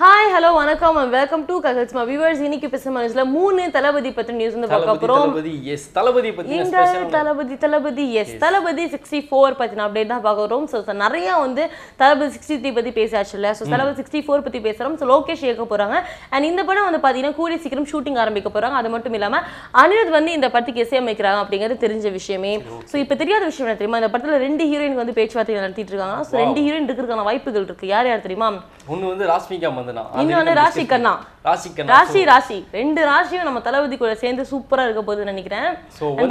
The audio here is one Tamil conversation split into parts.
hi hello வணக்கம் வெல்கம் டு ககல்ஸ்மா வியூவர்ஸ் இன்னைக்கு பேச மனசுல மூணு தளபதி பத்தி நியூஸ் வந்து பார்க்க போறோம். Thalapathy yes Thalapathy Thalapathy Thalapathy yes Thalapathy sixty four பத்தின அப்டேட் தான் பார்க்க வரோம் ஸோ நிறைய வந்து தளபதி சிக்ஸ்டி த்ரீ பத்தி பேசியாச்சு இல்ல ஸோ தளபதி சிக்ஸ்டி ஃபோர் பத்தி பேசுறோம். ஸோ லோகேஷ் இயக்க போறாங்க. அண்ட் இந்த படம் வந்து பாத்தீங்கன்னா கூடிய சீக்கிரம் ஷூட்டிங் ஆரம்பிக்க போறாங்க. அது மட்டும் இல்லாம அனிருத் வந்து இந்த படத்துக்கு இசையமைக்கிறாங்க அப்படிங்கிறது தெரிஞ்ச விஷயமே. ஸோ இப்போ தெரியாத விஷயம் என்ன தெரியுமா? இந்த படத்துல ரெண்டு ஹீரோயின் வந்து பேச்சுவார்த்தை நடத்திட்டு இருக்காங்க. ஸோ ரெண்டு ஹீரோயின் இருக்கிறதுக்கான வாய்ப்புகள் இருக்கு. யார் யார் தெரியுமா? ஒண்ணு வந்து ராஷ்மிகா மந்தனா இன்னொன்னு ராஷி கண்ணா ராசி கண்ணா ராசி ராசி. ரெண்டு ராசியும் நம்ம தளபதி கூட சேர்ந்து சூப்பரா இருக்க போகுதுன்னு நினைக்கிறேன்.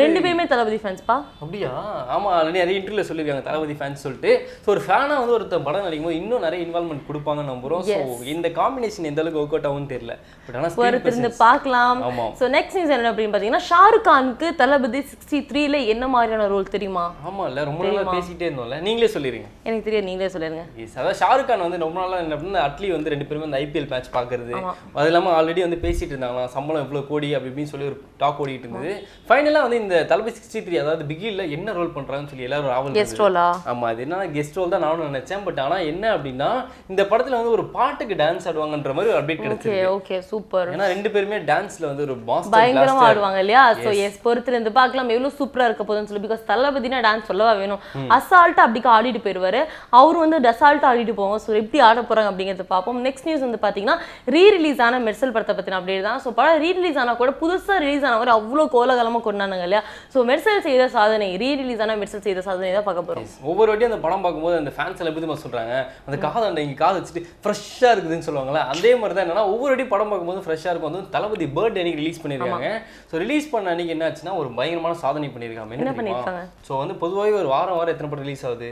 ரெண்டு பேருமே தளபதி ஃபேன்ஸ்பா அப்படியா? ஆமா நிறைய இன்டர்வியூல சொல்லிருக்காங்க தளபதி ஃபேன்ஸ் சொல்லிட்டு. ஸோ ஒரு ஃபேனா வந்து ஒருத்தன் படம் நடிக்கும் போது இன்னும் நிறைய இன்வால்மெண்ட் கொடுப்பாங்கன்னு நம்புறோம். ஸோ இந்த காம்பினேஷன் எந்த அளவுக்கு ஒர்க் அவுட் ஆகும்னு தெரியல. பட் ஆனா screen பொறுத்திருந்து presence- பார்க்கலாம். ஸோ நெக்ஸ்ட் நியூஸ் என்ன அப்படின்னு பார்த்தீங்கன்னா ஷாருக் கானுக்கு தளபதி சிக்ஸ்டி த்ரீல என்ன மாதிரியான ரோல் தெரியுமா? ஆமா இல்ல ரொம்ப நாளா பேசிட்டே இருந்தோம்ல. நீங்களே சொல்லிருங்க. எனக்கு தெரியாது நீங்களே சொல்லுங்க Yes, அதாவது ஷாருக் கான் வந்து ரொம்ப நாளா என்ன அப்படின்னா அட்லி வந்து ரெண்டு பேருமே அந்த ஐபிஎல் மேட்ச் பாக்குறது அது இல்லாம ஆல்ரெடி வந்து பேசிட்டு இருந்தாங்களாம். சம்பளம் இவ்வளவு கோடி அப்படி இப்படின்னு சொல்லி ஒரு டாக் ஓடிட்டு இருந்தது. ஃபைனலா வந்து இந்த தளபதி சிக்ஸ்டி த்ரீ அதாவது பிகில்ல என்ன ரோல் பண்றாங்கன்னு சொல்லி எல்லாரும் ஆவல் கெஸ்ட் இருந்தது. ரோலா ஆமா அது என்ன கெஸ்ட் ரோல் தான் நானும் நினைச்சேன். பட் ஆனா என்ன அப்படின்னா இந்த படத்துல வந்து ஒரு பாட்டுக்கு டான்ஸ் ஆடுவாங்கன்ற மாதிரி ஒரு அப்டேட் கிடைச்சது ஓகே சூப்பர் ஏன்னா ரெண்டு பேருமே டான்ஸ்ல வந்து ஒரு மாஸ்டர் ஆடுவாங்க இல்லையா? சோ எஸ் பொறுத்திருந்து பார்க்கலாம். எவ்வளவு சூப்பரா இருக்க போகுதுன்னு சொல்லி பிகாஸ் தளபதினா டான்ஸ் சொல்லவா வேணும்? அசால்ட்டா அப்படிக்கு ஆடிட்டு போயிருவாரு. அவர் வந்து டசால்ட்டா ஆடிட்டு போவோம் ஸோ எப்படி ஆட போறாங்க அப்படிங்கறத பார்ப்போம். நெக்ஸ்ட் நியூஸ் வந்து பாத்தீங்கன்னா ரீ ரிலீஸ் ஆன மெர்சல் படத்தை பத்தின அப்டேட் தான். ஸோ படம் ரீ ரிலீஸ் ஆனா கூட புதுசா ரிலீஸ் ஆன மாதிரி அவ்வளோ கோலகலமா கொண்டாடுங்க இல்லையா? ஸோ மெர்சல் செய்த சாதனை ரீ ரிலீஸ் ஆன மெர்சல் செய்த சாதனை தான் பார்க்க போறோம். ஒவ்வொரு வாட்டியும் அந்த படம் பார்க்கும்போது அந்த ஃபேன்ஸ் எல்லாம் எப்படி சொல்றாங்க? அந்த காதாண்ட இங்க காது வச்சுட்டு ஃப்ரெஷ்ஷாக இருக்குதுன்னு சொல்லுவாங்களா அதே மாதிரி தான் என்னன்னா ஒவ்வொரு வாட்டி படம் பார்க்கும்போது ஃப்ரெஷ்ஷாக இருக்கும். வந்து தளபதி பர்த்டே அன்னைக்கு ரிலீஸ் பண்ணியிருக்காங்க. ஸோ ரிலீஸ் பண்ண அன்னைக்கு என்ன ஆச்சுன்னா ஒரு பயங்கரமான சாதனை பண்ணியிருக்காங்க. என்ன பண்ணியிருக்காங்க? ஸோ வந்து பொதுவாகவே ஒரு வாரம் வாரம் எத்தனை படம் ரிலீஸ் ஆகுது?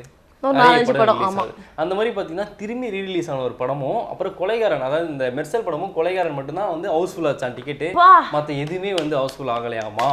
அந்த மாதிரி பார்த்தீங்கன்னா திரும்பி ரீரிலீஸ் ஆன ஒரு படமும் அப்புறம் கொலைகாரன் அதாவது இந்த மெர்சல் படமும் கொலைகாரன் மட்டும்தான் வந்து ஹவுஸ்ஃபுல் ஆச்சான் டிக்கெட்டு மற்ற எதுவுமே வந்து ஹவுஸ்ஃபுல் ஆகலையாமா?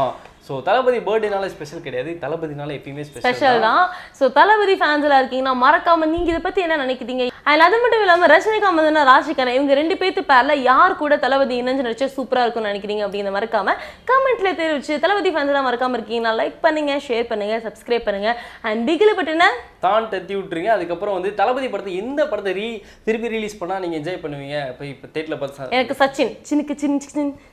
ஸோ தளபதி பர்த்டேனால ஸ்பெஷல் கிடையாது. தளபதினால எப்பயுமே ஸ்பெஷல் தான். ஸோ தளபதி ஃபேன்ஸ்ல இருக்கீங்கன்னா மறக்காம நீங்க இதை பத்தி என்ன நினைக்கிறீங்க? அண்ட் அது மட்டும் இல்லாம ரஜினிகாந்த் ராஜிகரன் இவங்க ரெண்டு பேர்த்து பேர்ல யார் கூட தளபதி இணைஞ்சு நடிச்சா சூப்பரா இருக்கும்னு நினைக்கிறீங்க அப்படிங்கிறத மறக்காம கமெண்ட்ல தெரிவிச்சு தளபதி ஃபேன்ஸ் எல்லாம் மறக்காம இருக்கீங்கன்னா லைக் பண்ணுங்க ஷேர் பண்ணுங்க சப்ஸ்கிரைப் பண்ணுங்க. அண்ட் பிகில பட்டுன தான் தட்டி விட்டுருங்க. அதுக்கப்புறம் வந்து தளபதி படத்தை எந்த படத்தை ரீ திருப்பி ரிலீஸ் பண்ணா நீங்க என்ஜாய் பண்ணுவீங்க. இப்போ இப்போ தேட்டில் பார்த்து எனக்கு சச்சின் சின்னுக்கு சின் சின்